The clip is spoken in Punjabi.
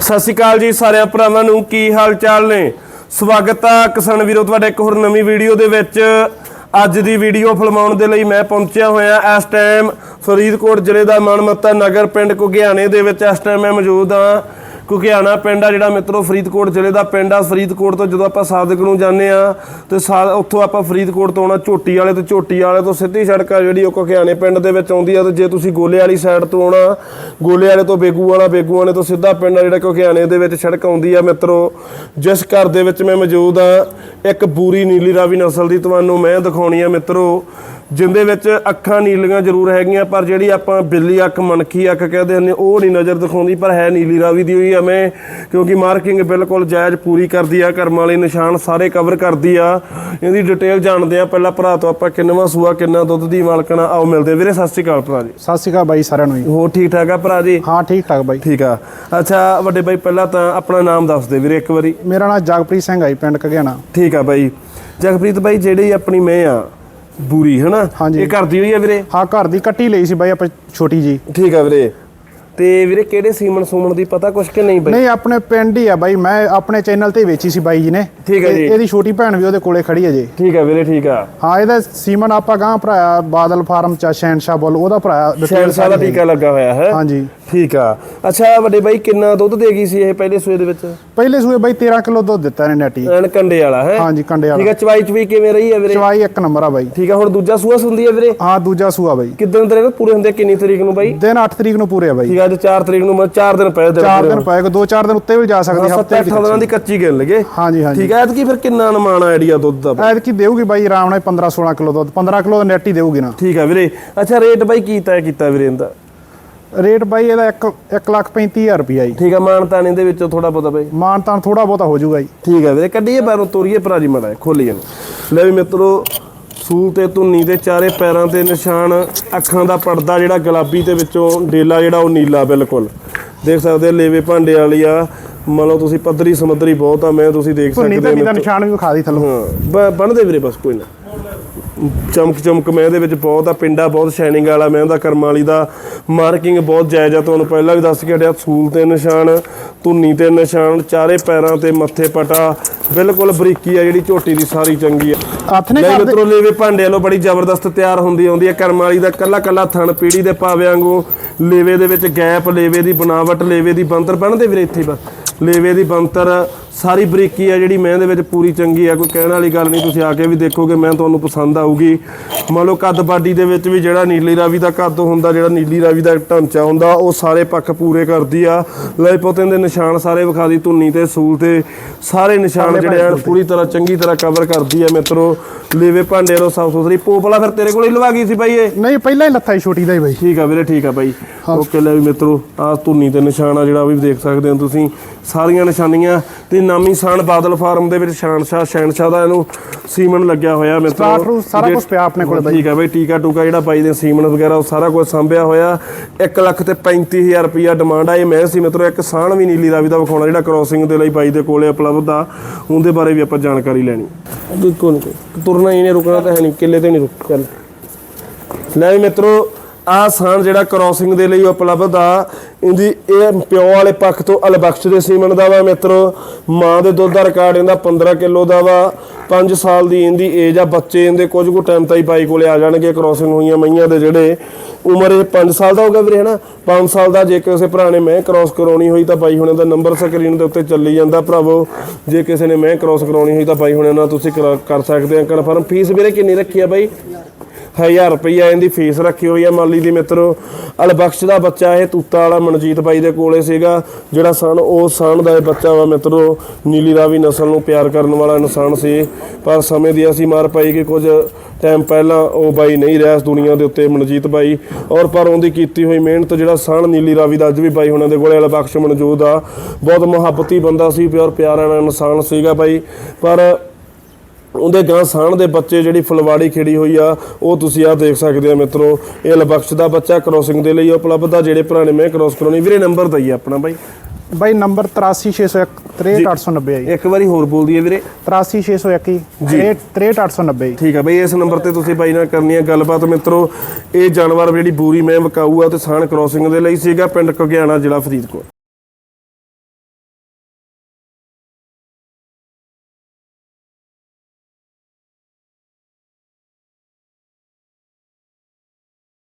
ਸਤਿ ਸ਼੍ਰੀ ਅਕਾਲ ਜੀ ਸਾਰਿਆਂ ਭਰਾਵਾਂ ਨੂੰ, ਕੀ ਹਾਲ ਚਾਲ ਨੇ? ਸਵਾਗਤ ਆ ਕਿਸਾਨ ਵੀਰੋ, ਤੁਹਾਡੇ ਇੱਕ ਹੋਰ ਨਵੀਂ ਵੀਡੀਓ ਦੇ ਵਿੱਚ। ਅੱਜ ਦੀ ਵੀਡੀਓ ਫਿਲਮਾਉਣ ਦੇ ਲਈ ਮੈਂ ਪਹੁੰਚਿਆ ਹੋਇਆ, ਇਸ ਟਾਈਮ ਫਰੀਦਕੋਟ ਜ਼ਿਲ੍ਹੇ ਦਾ ਮਾਨਮੱਤਾ ਨਗਰ, ਪਿੰਡ ਕੁਗਿਆਣੇ ਦੇ ਵਿੱਚ। ਇਸ ਟਾਈਮ ਮੈਂ ਮੌਜੂਦ ਆ ਕੁਗਿਆਣਾ ਪਿੰਡ ਆ ਜਿਹੜਾ ਮਿੱਤਰੋ ਫਰੀਦਕੋਟ ਜ਼ਿਲ੍ਹੇ ਦਾ ਪਿੰਡ ਆ, ਫਰੀਦਕੋਟ ਤੋਂ ਜਦੋਂ ਆਪਾਂ ਸਾਦਕ ਨੂੰ ਜਾਂਦੇ ਆ ਤੇ ਸਾ- ਉੱਥੋਂ ਆਪਾਂ ਫਰੀਦਕੋਟ ਤੋਂ ਆਉਣਾ, ਝੋਟੀ ਵਾਲੇ ਤੋਂ, ਝੋਟੀ ਵਾਲੇ ਤੋਂ, ਸਿੱਧੀ ਸੜਕ ਆ ਜਿਹੜੀ ਉਹ ਕੁਗਿਆਣੇ ਪਿੰਡ ਦੇ ਵਿੱਚ ਆਉਂਦੀ ਆ ਤੇ ਜੇ ਤੁਸੀਂ ਗੋਲੇ ਵਾਲੀ ਸਾਈਡ ਤੋਂ ਆਉਣਾ, ਗੋਲੇ ਵਾਲੇ ਤੋਂ ਬੇਗੂ ਵਾਲਾ ਬੇਗੂ ਵਾਲੇ ਤੋਂ ਸਿੱਧਾ ਪਿੰਡ ਆ ਜਿਹੜਾ ਕੁਗਿਆਣੇ ਦੇ ਵਿੱਚ ਸੜਕ ਆਉਂਦੀ ਆ ਮਿੱਤਰੋ। ਜਿਸ ਘਰ ਦੇ ਵਿੱਚ ਮੈਂ ਮੌਜੂਦ ਆ, ਇੱਕ ਬੂਰੀ ਨੀਲੀ ਰਾਵੀ ਨਸਲ ਦੀ ਤੁਹਾਨੂੰ ਮੈਂ ਦਿਖਾਉਣੀ ਆ ਮਿੱਤਰੋ। ਜਿੰਦੇ ਵਿੱਚ ਅੱਖਾਂ ਨੀਲੀਆਂ ਜ਼ਰੂਰ ਹੈਗੀਆਂ ਪਰ ਜਿਹੜੀ ਆਪਾਂ ਬਿੱਲੀ ਅੱਖ ਮਣਖੀ ਅੱਖ ਕਹਿੰਦੇ ਹੁੰਦੇ ਉਹ ਨਹੀਂ ਨਜ਼ਰ ਦਿਖਾਉਂਦੀ ਪਰ ਹੈ ਨੀਲੀ ਰਾਵੀ ਦੀ ਹੋਈ ਮੈਂ ਕਿਉਂਕਿ ਮਾਰਕਿੰਗ ਬਿਲਕੁਲ ਜਾਇਜ਼ ਪੂਰੀ ਕਰਦੀ ਆ ਕਰਮ ਵਾਲੇ ਨਿਸ਼ਾਨ ਸਾਰੇ ਕਵਰ ਕਰਦੀ ਆ। ਇਹਦੀ ਡਿਟੇਲ ਜਾਣਦੇ ਆ ਪਹਿਲਾਂ ਭਰਾ ਤੋਂ ਆਪਾਂ ਕਿੰਨਵਾਂ ਸੂਆ ਕਿੰਨਾ ਦੁੱਧ ਦੀ ਮਾਲਕਣਾ ਆਓ ਮਿਲਦੇ ਵੀਰੇ ਸਤਿ ਸ਼੍ਰੀ ਅਕਾਲ ਭਰਾ ਜੀ। ਸਤਿ ਸ਼੍ਰੀ ਅਕਾਲ ਬਾਈ ਸਾਰਿਆਂ ਨੂੰ ਜੀ। ਹੋਰ ਠੀਕ ਠਾਕ ਆ ਭਰਾ ਜੀ? ਹਾਂ ਠੀਕ ਠਾਕ ਬਾਈ। ਠੀਕ ਆ। ਅੱਛਾ ਵੱਡੇ ਬਾਈ ਪਹਿਲਾਂ ਤਾਂ ਆਪਣਾ ਨਾਮ ਦੱਸ ਦੇ ਵੀਰੇ ਇੱਕ ਵਾਰੀ। ਮੇਰਾ ਨਾਮ ਜਗਪ੍ਰੀਤ ਸਿੰਘ ਆਈ ਪਿੰਡ ਕਗਿਆਣਾ ਠੀਕ ਆ ਬਾਈ। ਜਗਪ੍ਰੀਤ ਬਾਈ ਜਿਹੜੀ ਆਪਣੀ ਮੈਂ ਆ ਬੂਰੀ ਹਨਾ? ਹਾਂਜੀ। ਇਹ ਕਰਦੀ ਹੋਈ ਆ ਵੀਰੇ? ਹਾਂ ਘਰ ਦੀ ਕੱਟੀ ਲਈ ਸੀ ਬਾਈ ਆਪਾਂ ਛੋਟੀ ਜੀ। ਠੀਕ ਆ ਵੀਰੇ। ਤੇ ਵੀਰੇ ਕਿਹੜੇ ਸੀਮਨ ਸੂਮਨ ਦੀ ਪਤਾ ਕੁਛ ਕਿ ਨਹੀਂ ਬਾਈ? ਨਹੀਂ ਆਪਣੇ ਪਿੰਡ ਹੀ ਆ ਬਾਈ। ਮੈਂ ਆਪਣੇ ਚੈਨਲ ਤੇ ਵੇਚੀ ਸੀ ਬਾਈ ਜੀ ਨੇ। ਠੀਕ ਹੈ ਜੀ। ਇਹਦੀ ਛੋਟੀ ਭੈਣ ਵੀ ਉਹਦੇ ਕੋਲੇ ਖੜੀ ਹੈ ਜੀ। ਠੀਕ ਆ ਵੀਰੇ ਠੀਕ ਆ। ਹਾਂ ਇਹਦਾ ਸੀਮਨ ਆਪਾਂ ਗਾਂ ਭਰਾਇਆ ਬਾਦਲ ਫਾਰਮ ਚ ਸ਼ਹਿਨਸ਼ਾਹ ਬੋਲ ਉਹਦਾ ਭਰਾਇਆ detail ਸ਼ਹਿਨਸ਼ਾਹ ਦਾ ਸਾਰੀ ਟੀਕਾ ਲੱਗਾ ਹੋਇਆ ਹੈ। ਹਾਂਜੀ। ਠੀਕ ਆ। ਅੱਛਾ ਵੱਡੇ ਬਾਈ ਕਿੰਨਾ ਦੁੱਧ ਦੇ ਗਈ ਸੀ ਇਹ ਪਹਿਲੇ ਸੂਏ ਦੇ ਵਿੱਚ? ਪਹਿਲੇ ਸੂਏ ਬਾਈ 13 ਕਿਲੋ ਦੁੱਧ ਦਿੱਤਾ ਇਹਨੇ ਨੈਟੀ ਐਨ ਕੰਡੇ ਵਾਲਾ ਹੈ? ਹਾਂਜੀ ਕੰਡੇ ਠੀਕ ਵਾਲਾ ਆ ਚਵਾਈ ਚਵੀ ਕਿਵੇਂ ਰਹੀ ਹੈ ਵੀਰੇ? ਚਵਾਈ ਇੱਕ ਨੰਬਰ ਆ ਬਾਈ। ਠੀਕ ਆ ਹੁਣ ਦੂਜਾ ਸੂਆ ਸੁੰਦੀ ਹੈ ਵੀਰੇ? ਹਾਂ ਦੂਜਾ ਸੂਆ ਬਾਈ। ਕਿਦਾਂ ਤੇਰੇ ਪੂਰੇ ਹੁੰਦੇ ਕਿੰਨੀ ਤਰੀਕ ਨੂੰ ਬਾਈ? ਦਿਨ 8 ਤਰੀਕ ਨੂੰ ਪੂਰੇ ਆ ਬਾਈ। ਠੀਕ ਆ ਅੱਜ 4 ਤਰੀਕ ਨੂੰ ਮੈਂ 4 ਦਿਨ ਪਏ ਦਿਨ 4 ਦਿਨ ਪਏਗਾ 2-4 ਦਿਨ ਉੱਤੇ ਵੀ ਜਾ ਸਕਦੀ ਹਫ਼ਤੇ ਹਫ਼ਤੇ 8 ਦਿਨਾਂ ਦੀ ਕੱਚੀ ਗਿਣ ਲਗੇ ਹਾਂਜੀ ਹਾਂਜੀ। ਠੀਕ ਆ ਐਤਕੀ ਫਿਰ ਕਿੰਨਾ ਅਨੁਮਾਨ ਆਈਡੀਆ ਦੁੱਧ ਦਾ? ਬਾਈ? ਐਤਕੀ ਦੇਊਗੀ ਬਾਈ ਆਰਾਮ ਨਾਲ 15-16 ਕਿਲੋ ਦੁੱਧ 15 ਕਿਲੋ ਦਾ ਨੈਟ ਹੀ ਦੇਊਗੀ ਨਾ। ਠੀਕ ਆ ਵੀਰੇ। ਅੱਛਾ ਰੇਟ ਬਾਈ ਕੀ ਤੈਅ ਕੀਤਾ ਵੀਰੇ ਇਹਦਾ? ਰੇਟ ਬਾਈ ਇਹਦਾ 1 1 ਲੱਖ 35000 ਰੁਪਿਆ ਜੀ। ਠੀਕ ਆ ਮਾਨਤਾਨ ਇਹਦੇ ਵਿੱਚੋਂ ਥੋੜਾ ਬਹੁਤਾ ਬਾਈ। ਮਾਨ ਤਾਂ ਥੋੜਾ ਬਹੁਤਾ ਹੋ ਜਾਊਗਾ ਜੀ। ਠੀਕ ਹੈ ਵੀਰੇ ਕੱਢੀਏ ਬਾਹਰੋਂ ਤੋਰੀਏ ਭਰਾ ਜੀ ਮੜਾ ਖੋਲੀਏ। ਨੂੰ ਲੈ ਵੀ ਮਿੱਤਰੋ ਸੂਲ ਤੇ ਧੁੰਨੀ ਦੇ ਚਾਰੇ ਪੈਰਾਂ ਤੇ ਨਿਸ਼ਾਨ ਅੱਖਾਂ ਦਾ ਪਰਦਾ ਜਿਹੜਾ ਗੁਲਾਬੀ ਤੇ ਵਿੱਚੋਂ ਡੇਲਾ ਜਿਹੜਾ ਉਹ ਨੀਲਾ ਬਿਲਕੁਲ। ਦੇਖ ਸਕਦੇ ਹੋ ਲੇਵੇ ਭਾਂਡੇ ਵਾਲੀ ਆ। ਮੰਨ ਲਓ ਤੁਸੀਂ ਪੱਧਰੀ ਸਮੁੰਦਰੀ ਬਹੁਤ ਆ ਮੈਂ ਤੁਸੀਂ ਦੇਖ ਧੁੰਨੀ ਸਕਦੇ ਧੁੰਨੀ ਦਾ ਹੋ। ਨਿਸ਼ਾਨ ਵੀ ਵਿਖਾ ਦੀ ਥੱਲੋਂ। ਹਾਂ ਬਣਦੇ ਵੀਰੇ ਬਸ ਕੋਈ ਨਾ। ਚਮਕ ਚਮਕ ਮੈਂ ਦੇ ਵਿੱਚ ਬਹੁਤ ਆ ਪਿੰਡਾ ਬਹੁਤ ਸ਼ਾਈਨਿੰਗ ਵਾਲਾ ਮੈਂ ਦਾ ਕਰਮ ਵਾਲੀ ਦਾ ਮਾਰਕਿੰਗ ਬਹੁਤ ਜਾਇਜ਼ ਆ ਤੁਹਾਨੂੰ ਪਹਿਲਾਂ ਵੀ ਦੱਸ ਕੇ ਹਟਿਆ। ਸੂਲ ਤੇ ਨਿਸ਼ਾਨ ਧੁੰਨੀ ਤੇ ਨਿਸ਼ਾਨ ਚਾਰੇ ਪੈਰਾਂ ਤੇ ਮੱਥੇ ਪਟਾ ਬਿਲਕੁਲ ਬਰੀਕੀ ਆ ਜਿਹੜੀ ਝੋਟੀ ਦੀ ਸਾਰੀ ਚੰਗੀ ਆ। ਹੱਥ ਨੇ ਲੈ ਕਰਦੇ ਮਿੱਤਰੋ ਲੇਵੇ ਭਾਂਡੇ ਵਾਲੋ ਬੜੀ ਜ਼ਬਰਦਸਤ ਤਿਆਰ ਹੁੰਦੀ ਆਉਂਦੀ ਹੈ ਕਰਮ ਵਾਲੀ ਦਾ ਕੱਲਾ ਕੱਲਾ ਥਣ ਪੀੜੀ ਦੇ ਪਾਵੇ ਵਾਂਗੂ। ਲੇਵੇ ਦੇ ਵਿੱਚ ਗੈਪ ਲੇਵੇ ਦੀ ਬਣਾਵਟ ਲੇਵੇ ਦੀ ਬੰਤਰ ਬਣਦੇ ਵੀਰੇ ਇੱਥੇ ਬਸ। ਲੇਵੇ ਦੀ ਬੰਤਰ ਸਾਰੀ ਬਰੀਕੀ ਆ ਜਿਹੜੀ ਮੈਂ ਦੇ ਵਿੱਚ ਪੂਰੀ ਚੰਗੀ ਆ ਕੋਈ ਕਹਿਣ ਵਾਲੀ ਗੱਲ ਨਹੀਂ ਤੁਸੀਂ ਆ ਕੇ ਵੀ ਦੇਖੋਗੇ ਮੈਂ ਤੁਹਾਨੂੰ ਪਸੰਦ ਆਊਗੀ। ਮੰਨ ਲਓ ਕੱਦ ਬਾਡੀ ਦੇ ਵਿੱਚ ਵੀ ਜਿਹੜਾ ਨੀਲੀ ਰਾਵੀ ਦਾ ਕੱਦ ਹੁੰਦਾ ਜਿਹੜਾ ਨੀਲੀ ਰਾਵੀ ਦਾ ਢਾਂਚਾ ਹੁੰਦਾ ਉਹ ਸਾਰੇ ਪੱਖ ਪੂਰੇ ਕਰਦੀ ਆ। ਲੈ ਪੋਤੇ ਦੇ ਨਿਸ਼ਾਨ ਸਾਰੇ ਵਿਖਾ ਦੀ ਧੁੰਨੀ ਤੇ ਸੂਲ ਤੇ ਸਾਰੇ ਨਿਸ਼ਾਨ ਜਿਹੜੇ ਆ ਪੂਰੀ ਤਰ੍ਹਾਂ ਚੰਗੀ ਤਰ੍ਹਾਂ ਕਵਰ ਕਰਦੀ ਆ ਮਿੱਤਰੋ। ਲੇਵੇ ਭਾਂਡੇ ਰੋ ਸਾਫ਼ ਸੁਥਰੀ। ਪੋਪਲਾ ਫਿਰ ਤੇਰੇ ਕੋਲ ਹੀ ਲਵਾ ਗਈ ਸੀ ਬਾਈ ਇਹ? ਨਹੀਂ ਪਹਿਲਾਂ ਹੀ ਲੱਥਾ ਸੀ ਛੋਟੀ ਦਾ ਹੀ ਬਾਈ। ਠੀਕ ਆ ਵੀਰੇ ਠੀਕ ਆ ਬਾਈ। ਓਕੇ ਲੈ ਵੀ ਮਿੱਤਰੋ ਆ ਧੁੰਨੀ ਤੇ ਨਿਸ਼ਾਨ ਆ ਜਿਹੜਾ ਵੀ ਦੇਖ ਸਕਦੇ ਹੋ ਤੁਸੀਂ। ਸਾਰੀਆਂ ਨਿਸ਼ਾਨੀਆਂ ਤੇ ਨਾਮੀ ਸਾਨ ਬਾਦਲ ਫਾਰਮ ਦੇ ਵਿੱਚ ਸ਼ਾਨਸ਼ਾਹ ਸ਼ਹਿਨਸ਼ਾਹ ਦਾ ਇਹਨੂੰ ਸੀਮਨ ਲੱਗਿਆ ਹੋਇਆ ਮਿੱਤਰੋ। ਸਟਾਰਟ ਰੂ ਸਾਰਾ ਕੁਝ ਪਿਆ ਆਪਣੇ ਕੋਲ ਬਾਈ। ਠੀਕ ਆ ਬਾਈ ਟੀਕਾ ਟੂਕਾ ਜਿਹੜਾ ਬਾਈ ਦੇ ਸੀਮਨ ਵਗੈਰਾ ਉਹ ਸਾਰਾ ਕੁਝ ਸੰਭਿਆ ਹੋਇਆ। 1 ਲੱਖ ਤੇ 35000 ਰੁਪਿਆ ਡਿਮਾਂਡ ਆ। ਇਹ ਮੈਂ ਸੀ ਮਿੱਤਰੋ ਇੱਕ ਸਾਣ ਵੀ ਨੀਲੀ ਰਾਵੀ ਦਾ ਵਿਖਾਉਣਾ ਜਿਹੜਾ ਕ੍ਰੋਸਿੰਗ ਦੇ ਲਈ ਬਾਈ ਦੇ ਕੋਲੇ ਉਪਲਬਧ ਆ ਉਹਦੇ ਬਾਰੇ ਵੀ ਆਪਾਂ ਜਾਣਕਾਰੀ ਲੈਣੀ। ਬਿਲਕੁਲ ਨਹੀਂ ਤੁਰਨਾ ਹੀ ਨਹੀਂ ਰੁਕਣਾ ਤਾਂ ਹੈ ਨਹੀਂ ਕਿੱਲੇ ਤੇ ਨਹੀਂ ਰੁਕ ਚੱਲ। ਲੈ ਮਿੱਤਰੋ ਆ ਸਾਨ ਜਿਹੜਾ ਕ੍ਰੋਸਿੰਗ ਦੇ ਲਈ ਉਪਲਬਧ ਆ। ਇਹਦੀ ਇਹ ਪਿਓ ਵਾਲੇ ਪੱਖ ਤੋਂ ਅਲਬਖਸ਼ ਦੇ ਸੀਮਨ ਦਾ ਵਾ ਮਿੱਤਰੋ। ਮਾਂ ਦੇ ਦੁੱਧ ਦਾ ਰਿਕਾਰਡ ਇਹਦਾ 15 ਕਿਲੋ ਦਾ ਵਾ। 5 ਸਾਲ ਦੀ ਇਹਦੀ ਏਜ ਆ, ਬੱਚੇ ਇਹਦੇ ਕੁਝ ਕੁ ਟਾਈਮ ਤਾਈ ਬਾਈ ਕੋਲੇ ਆ ਜਾਣਗੇ ਕ੍ਰੋਸਿੰਗ ਹੋਈਆਂ ਮਈਆਂ ਦੇ ਜਿਹੜੇ। ਉਮਰ ਇਹ 5 ਸਾਲ ਦਾ ਹੋ ਗਿਆ ਵੀਰੇ, ਹਨਾ? 5 ਸਾਲ ਦਾ ਜੇ ਕਿਸੇ ਭਰਾ ਨੇ ਮੈਂ ਕ੍ਰੋਸ ਕਰਾਉਣੀ ਹੋਈ ਤਾਂ ਬਾਈ ਹੁਣੇ ਦਾ ਨੰਬਰ ਸਕਰੀਨ ਦੇ ਉੱਤੇ ਚੱਲੀ ਜਾਂਦਾ ਭਰਾਵੋ। ਜੇ ਕਿਸੇ ਨੇ ਮੈਂ ਕ੍ਰੋਸ ਕਰਾਉਣੀ ਹੋਈ ਤਾਂ ਬਾਈ ਹੁਣੇ ਨਾਲ ਤੁਸੀਂ ਕਰਾ- ਕਰ ਸਕਦੇ ਆ। ਕਨਫਰਮ ਫੀਸ ਵੀਰੇ ਕਿੰਨੀ ਰੱਖੀ ਆ ਬਾਈ? 1000 ਰੁਪਈਆ ਇਹਦੀ ਫੀਸ ਰੱਖੀ ਹੋਈ ਆ ਮਾਲੀ ਦੀ ਮਿੱਤਰੋ। ਅਲਬਖਸ਼ ਦਾ ਬੱਚਾ ਇਹ ਤੂਤਾ ਵਾਲਾ ਮਨਜੀਤ ਬਾਈ ਦੇ ਕੋਲੇ ਸੀਗਾ, ਜਿਹੜਾ ਸਣ ਉਹ ਸਣ ਦਾ ਇਹ ਬੱਚਾ ਵਾ ਮਿੱਤਰੋ। ਨੀਲੀ ਰਾਵੀ ਨਸਲ ਨੂੰ ਪਿਆਰ ਕਰਨ ਵਾਲਾ ਇਨਸਾਨ ਸੀ। ਪਰ ਸਮੇਂ ਦੀ ਅਸੀਂ ਮਾਰ ਪਾਈ ਕਿ ਕੁਝ ਟਾਈਮ ਪਹਿਲਾਂ ਉਹ ਬਾਈ ਨਹੀਂ ਰਿਹਾ ਇਸ ਦੁਨੀਆ ਦੇ ਉੱਤੇ ਮਨਜੀਤ ਬਾਈ। ਔਰ ਪਰ ਉਹਦੀ ਕੀਤੀ ਹੋਈ ਮਿਹਨਤ ਜਿਹੜਾ ਸਣ ਨੀਲੀ ਰਾਵੀ ਦਾ ਅੱਜ ਵੀ ਬਾਈ ਹੁਣਾਂ ਦੇ ਕੋਲੇ ਅਲਬਖਸ਼ ਮਨਜੂਦ ਆ। ਬਹੁਤ ਮੁਹੱਬਤੀ ਬੰਦਾ ਸੀ ਪਿਆਰ ਪਿਆਰਾ ਇਨਸਾਨ ਸੀਗਾ ਬਾਈ। ਪਰ ਉਹਦੇ ਗਾਂ ਸਾਣ ਦੇ ਬੱਚੇ ਜਿਹੜੀ ਫੁਲਵਾੜੀ ਖਿੜੀ ਹੋਈ ਆ ਉਹ ਤੁਸੀਂ ਆ ਦੇਖ ਸਕਦੇ ਆ ਮਿੱਤਰੋ। ਇਹ ਲਬਖਸ਼ ਦਾ ਬੱਚਾ ਕ੍ਰੋਸਿੰਗ ਦੇ ਲਈ ਉਪਲਬਧ ਆ ਜਿਹੜੇ ਭਰਾ ਨੇ ਮੈਂ ਕ੍ਰੋਸ ਕਰਾਉਣੀ। ਵੀਰੇ ਨੰਬਰ ਦਈਏ ਆਪਣਾ ਬਾਈ। ਬਾਈ ਨੰਬਰ 83601 63890 ਹੈ ਇੱਕ ਵਾਰੀ ਹੋਰ ਬੋਲ ਦਈਏ ਵੀਰੇ। 83601 63890 ਠੀਕ ਆ ਬਈ ਇਸ ਨੰਬਰ ਤੇ ਤੁਸੀਂ ਬਾਈ ਨਾਲ ਕਰਨੀ ਹੈ ਗੱਲਬਾਤ ਮਿੱਤਰੋ। ਇਹ ਜਾਨਵਰ ਜਿਹੜੀ ਬੂਰੀ ਮੈਂ ਵਿਕਾਊ ਆ ਤੇ ਸਾਣ ਕ੍ਰੋਸਿੰਗ ਦੇ ਲਈ ਸੀਗਾ ਪਿੰਡ ਘੁਗਿਆਣਾ ਜ਼ਿਲ੍ਹਾ ਫਰੀਦਕੋਟ।